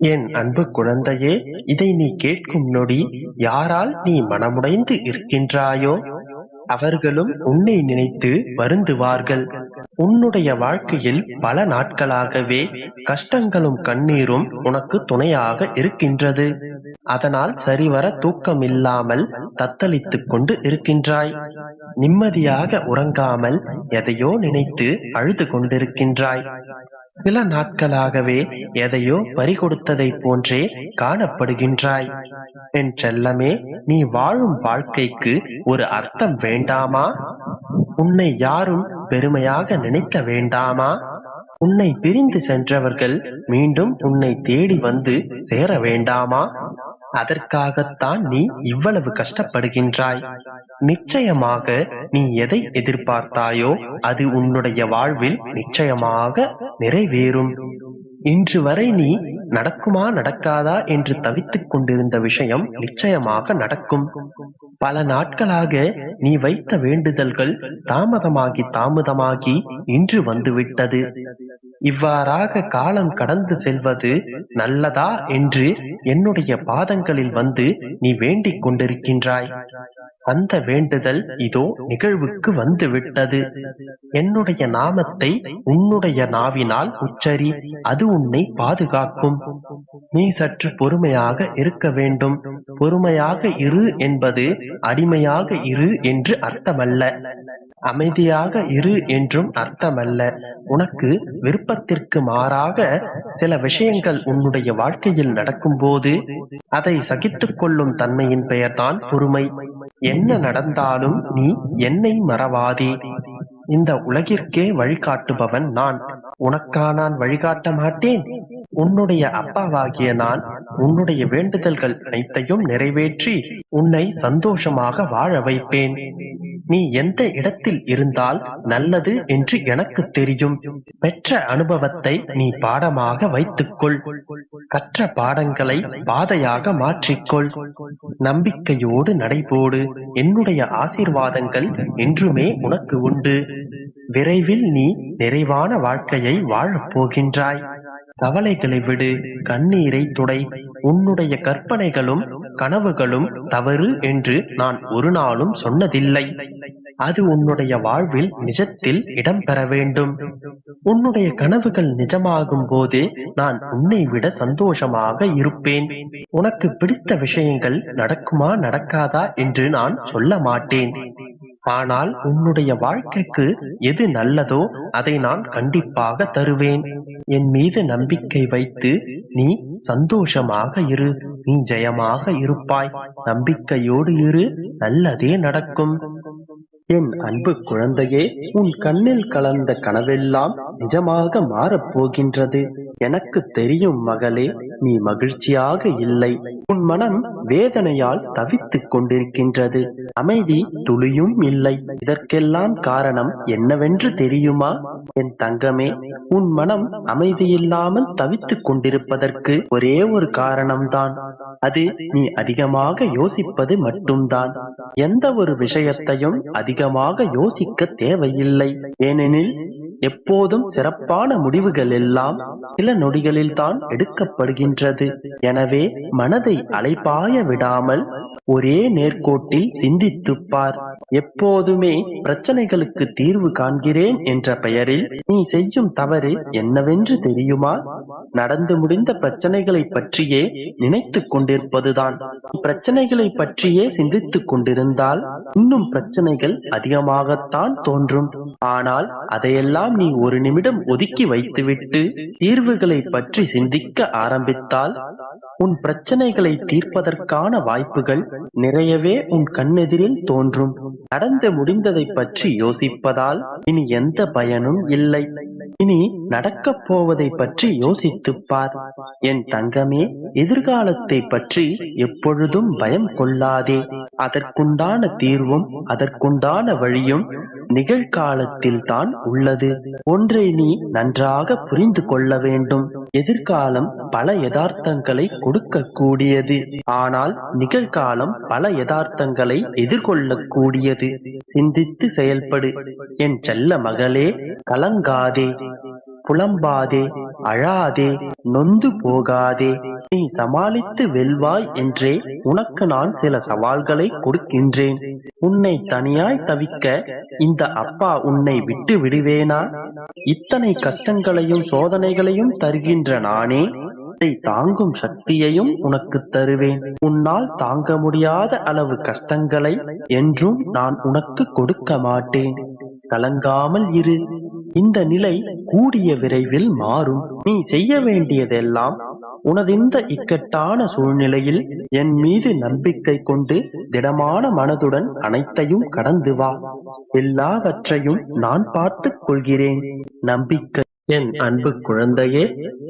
என் அன்பு குழந்தையே இதை நீ கேட்கும் நொடி யாரால் நீ மனமுடைந்து இருக்கின்றாயோ? அவர்களும் உன்னை நினைத்து வருந்துவார்கள். உன்னுடைய வாழ்க்கையில் பல நாட்களாகவே கஷ்டங்களும் கண்ணீரும் உனக்கு துணையாக இருக்கின்றது. அதனால் சரிவர தூக்கம் இல்லாமல் தத்தளித்துக் கொண்டு இருக்கின்றாய். நிம்மதியாக உறங்காமல் எதையோ நினைத்து அழுது கொண்டிருக்கின்றாய். சில நாட்களாகவே எதையோ பறிகொடுத்ததை போன்றே காணப்படுகின்றாய். என் செல்லமே நீ வாழும் வாழ்க்கைக்கு ஒரு அர்த்தம் வேண்டாமா? உன்னை யாரும் பெருமையாக நினைக்க வேண்டாமா? உன்னை பிரிந்து சென்றவர்கள் மீண்டும் உன்னை தேடி வந்து சேர வேண்டாமா? அதற்காகத்தான் நீ இவ்வளவு கஷ்டப்படுகின்றாய். நிச்சயமாக நீ எதை எதிர்பார்த்தாயோ அது உன்னுடைய வாழ்வில் நிச்சயமாக நிறைவேறும். இன்று வரை நீ நடக்குமா நடக்காதா என்று தவித்துக் கொண்டிருந்த விஷயம் நிச்சயமாக நடக்கும். பல நாட்களாக நீ வைத்த வேண்டுதல்கள் தாமதமாகி தாமதமாகி இன்று வந்துவிட்டது. இவ்வாறாக காலம் கடந்து செல்வது நல்லதா என்று என்னுடைய பாதங்களில் வந்து நீ வேண்டிக் கொண்டிருக்கின்றாய். அந்த வேண்டுதல் இதோ நிகழ்வுக்கு வந்துவிட்டது. என்னுடைய நாமத்தை உன்னுடைய நாவினால் உச்சரி அது உன்னை பாதுகாக்கும். நீ சற்று பொறுமையாக இருக்க வேண்டும். பொறுமையாக இரு என்பது அடிமையாக இரு என்று அர்த்தமல்ல. அமைதியாக இரு என்றும் அர்த்தமல்ல. உனக்கு விருப்பத்திற்கு மாறாக சில விஷயங்கள் உன்னுடைய வாழ்க்கையில் நடக்கும்போது அதை சகித்துக் கொள்ளும் தன்மையின் பெயர்தான் பொறுமை. என்ன நடந்தாலும் நீ என்னை மறவாதே. இந்த உலகிற்கே வழிகாட்டுபவன் நான். உனக்கா நான் வழிகாட்ட மாட்டேன். உன்னுடைய அப்பாவாகிய நான் உன்னுடைய வேண்டுதல்கள் அனைத்தையும் நிறைவேற்றி உன்னை சந்தோஷமாக வாழ வைப்பேன். நீ எந்த இடத்தில் இருந்தால் நல்லது என்று எனக்கு தெரியும். பெற்ற அனுபவத்தை நீ பாடமாக வைத்துக்கொள். கற்ற பாடங்களை பாதையாக மாற்றிக்கொள். நம்பிக்கையோடு நடைபோடு. என்னுடைய ஆசீர்வாதங்கள் என்றுமே உனக்கு உண்டு. விரைவில் நீ நிறைவான வாழ்க்கையை வாழப் போகின்றாய் கவலைகளை விடு கண்ணீரை துடை. உன்னுடைய கற்பனைகளும் கனவுகளும் தவறு என்று நான் ஒரு நாளும் சொன்னதில்லை. அது உன்னுடைய வாழ்வில் நிஜத்தில் இடம்பெற வேண்டும். உன்னுடைய கனவுகள் நிஜமாகும் போது நான் உன்னை விட சந்தோஷமாக இருப்பேன். உனக்கு பிடித்த விஷயங்கள் நடக்குமா நடக்காதா என்று நான் சொல்ல மாட்டேன். ஆனால் உன்னுடைய வாழ்க்கைக்கு எது நல்லதோ அதை நான் கண்டிப்பாக தருவேன். என் மீது நம்பிக்கை வைத்து நீ சந்தோஷமாக இரு. நீ ஜெயமாக இருப்பாய். நம்பிக்கையோடு இரு நல்லதே நடக்கும். என் அன்பு குழந்தையே உன் கண்ணில் கலந்த கனவெல்லாம் நிஜமாக மாறப் போகின்றது. எனக்கு தெரியும் மகளே நீ மகிழ்ச்சியாக இல்லை. உன் மனம் வேதனையால் தவித்துக் கொண்டிருக்கின்றது. அமைதி துளியும் இல்லை. இதற்கெல்லாம் காரணம் என்னவென்று தெரியுமா? என் தங்கமே உன் மனம் அமைதியில்லாமல் தவித்துக் கொண்டிருப்பதற்கு ஒரே ஒரு காரணம்தான். அது நீ அதிகமாக யோசிப்பது மட்டும்தான். எந்த ஒரு விஷயத்தையும் அதிகமாக யோசிக்க தேவையில்லை. ஏனெனில் எப்போதும் சிறப்பான முடிவுகள் எல்லாம் சில நொடிகளில் தான் எடுக்கப்படுகின்றது. எனவே மனதை அலைப்பாய விடாமல் ஒரே நேர்கோட்டில் சிந்தித்துப்பார் எப்போதுமே பிரச்சனைகளுக்கு தீர்வு காண்கிறேன் என்ற பெயரில் நீ செய்யும் தவறு என்னவென்று தெரியுமா? நடந்து முடிந்த பிரச்சனைகளை பற்றியே நினைத்துக் கொண்டிருப்பதுதான். பிரச்சனைகளை பற்றியே சிந்தித்துக் கொண்டிருந்தால் இன்னும் பிரச்சனைகள் அதிகமாகத்தான் தோன்றும். ஆனால் அதையெல்லாம் நீ ஒரு நிமிடம் ஒதுக்கி வைத்துவிட்டு தீர்வுகளை பற்றி சிந்திக்க ஆரம்பித்தால் உன் பிரச்சனைகளை தீர்ப்பதற்கான வாய்ப்புகள் நிறையவே உன் கண்ணெதிரில் தோன்றும். நடந்து முடிந்ததை பற்றி யோசிப்பதால் இனி எந்த பயனும் இல்லை. இனி நடக்கப் போவதை பற்றி யோசித்து பார். என் தங்கமே எதிர்காலத்தை பற்றி எப்பொழுதும் பயம் கொள்ளாதே. அதற்குண்டான தீர்வும் அதற்குண்டான வழியும் நிகழ்காலத்தில் தான் உள்ளது. ஒன்றை நீ நன்றாக புரிந்து கொள்ள வேண்டும். எதிர்காலம் பல யதார்த்தங்களை கொடுக்க கூடியது. ஆனால் நிகழ்காலம் பல யதார்த்தங்களை எதிர்கொள்ளக்கூடியது சிந்தித்து செயல்படு. என் செல்ல மகளே கலங்காதே. புலம்பாதே அழாதே நொந்து போகாதே நீ சமாளித்து வெல்வாய் என்றே உனக்கு நான் சில சவால்களை கொடுக்கின்றேன். உன்னை தனியாய் தவிக்க இந்த அப்பா உன்னை விட்டு விடுவேனா? இத்தனை கஷ்டங்களையும் சோதனைகளையும் தருகின்ற நானே அதை தாங்கும் சக்தியையும் உனக்கு தருவேன். உன்னால் தாங்க முடியாத அளவு கஷ்டங்களை என்றும் நான் உனக்கு கொடுக்க மாட்டேன். கலங்காமல் இரு. இந்த நிலை கூடிய விரைவில் மாறும். நீ செய்ய வேண்டியதெல்லாம் உனதிந்த இக்கட்டான சூழ்நிலையில் என் மீது நம்பிக்கை கொண்டு திடமான மனதுடன் அனைத்தையும் கடந்து வா. எல்லாவற்றையும் நான் பார்த்துக் கொள்கிறேன். நம்பிக்கை என் அன்பு குழந்தையே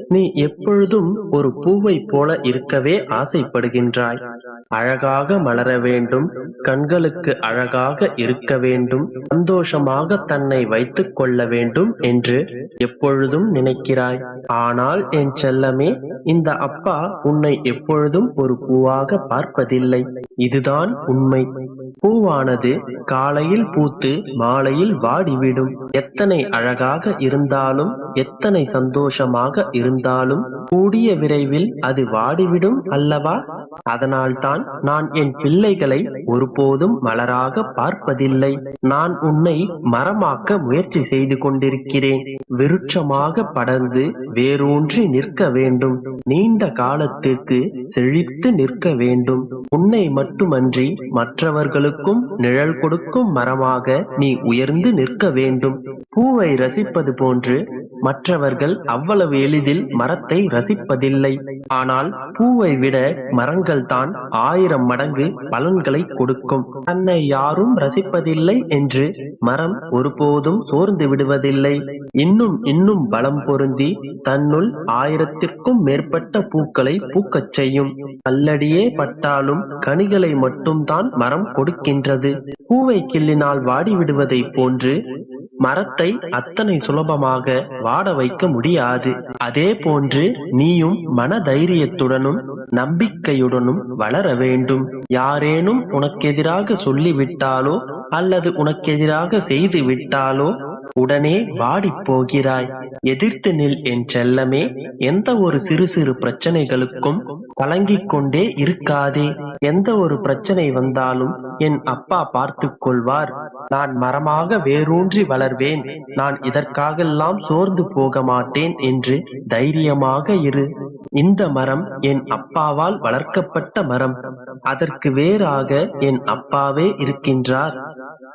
நீ எப்பொழுதும் ஒரு பூவை போல இருக்கவே ஆசைப்படுகின்றாய். அழகாக மலர வேண்டும் கண்களுக்கு அழகாக இருக்க வேண்டும் சந்தோஷமாக தன்னை வைத்துக் கொள்ள வேண்டும் என்று எப்பொழுதும் நினைக்கிறாய். ஆனால் என் செல்லமே இந்த அப்பா உன்னை எப்பொழுதும் ஒரு பூவாக பார்ப்பதில்லை. இதுதான் உண்மை. பூவானது காலையில் பூத்து மாலையில் வாடிவிடும். எத்தனை அழகாக இருந்தாலும் எத்தனை சந்தோஷமாக இருந்தாலும் கூடிய விரைவில் அது வாடிவிடும் அல்லவா? அதனால்தான் நான் என் பிள்ளைகளை ஒருபோதும் மலராக பார்ப்பதில்லை. நான் உன்னை மரமாக்க முயற்சி செய்து கொண்டிருக்கிறேன். விருட்சமாக படர்ந்து வேரூன்றி நிற்க வேண்டும். நீண்ட காலத்திற்கு செழித்து நிற்க வேண்டும். உன்னை மட்டுமன்றி மற்றவர்களுக்கும் நிழல் கொடுக்கும் மரமாக நீ உயர்ந்து நிற்க வேண்டும். பூவை ரசிப்பது போன்று மற்றவர்கள் அவ்வளவு எளிதில் மரத்தை ரசிப்பதில்லை. ஆனால் பூவை விட மரங்கள் தான் ஆயிரம் மடங்கு பலன்களை கொடுக்கும். தன்னை யாரும் ரசிப்பதில்லை என்று மரம் ஒருபோதும் சோர்ந்து விடுவதில்லை. இன்னும் இன்னும் பலம் பொருந்தி தன்னுள் ஆயிரத்திற்கும் மேற்பட்ட பூக்களை பூக்கச் செய்யும். கல்லடியே பட்டாலும் கனிகளை மட்டும்தான் மரம் கொடுக்கின்றது. பூவை கிள்ளினால் வாடி விடுவதைப் போன்று மரத்தை அத்தனை சுலபமாக வாட வைக்க முடியாது. அதே போன்று நீயும் மன தைரியத்துடனும் நம்பிக்கையுடனும் வளர வேண்டும். யாரேனும் உனக்கெதிராக சொல்லிவிட்டாலோ அல்லது உனக்கெதிராக செய்து விட்டாலோ உடனே வாடி போகிறாய். எதிர்த்து நில் என் செல்லமே எந்த ஒரு சிறு சிறு பிரச்சனைகளுக்கும் கலங்கிக் கொண்டே இருக்காதே. எந்த ஒரு பிரச்சனை வந்தாலும் என் அப்பா பார்த்துக் கொள்வார் நான் மரமாக வேரூன்றி வளர்வேன். நான் இதற்காகெல்லாம் சோர்ந்து போக மாட்டேன் என்று தைரியமாக இரு. இந்த மரம் என் அப்பாவால் வளர்க்கப்பட்ட மரம். அதற்கு வேறாக என் அப்பாவே இருக்கின்றார்.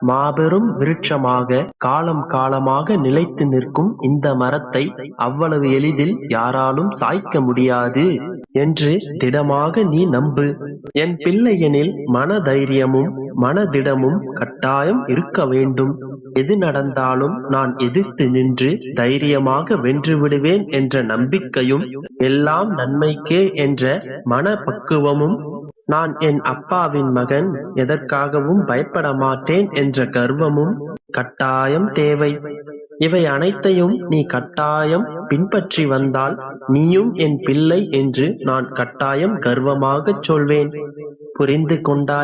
மாபெரும் விருட்சமாக காலம் காலமாக நிலைத்து நிற்கும் இந்த மரத்தை அவ்வளவு எளிதில் யாராலும் சாய்க்க முடியாது என்று திடமாக நீ நம்பு. என் பிள்ளையனில் மன தைரியமும் மனதிடமும் கட்டாயம் இருக்க வேண்டும். எது நடந்தாலும் நான் எதிர்த்து நின்று தைரியமாக வென்று விடுவேன் என்ற நம்பிக்கையும் எல்லாம் நன்மைக்கே என்ற மனப்பக்குவமும் நான் என் அப்பாவின் மகன் எதற்காகவும் பயப்பட மாட்டேன் என்ற கர்வமும் கட்டாயம் தேவை. இவை அனைத்தையும் நீ கட்டாயம் பின்பற்றி வந்தால் நீயும் என் பிள்ளை என்று நான் கட்டாயம் கர்வமாகச் சொல்வேன். புரிந்து கொண்டாய்?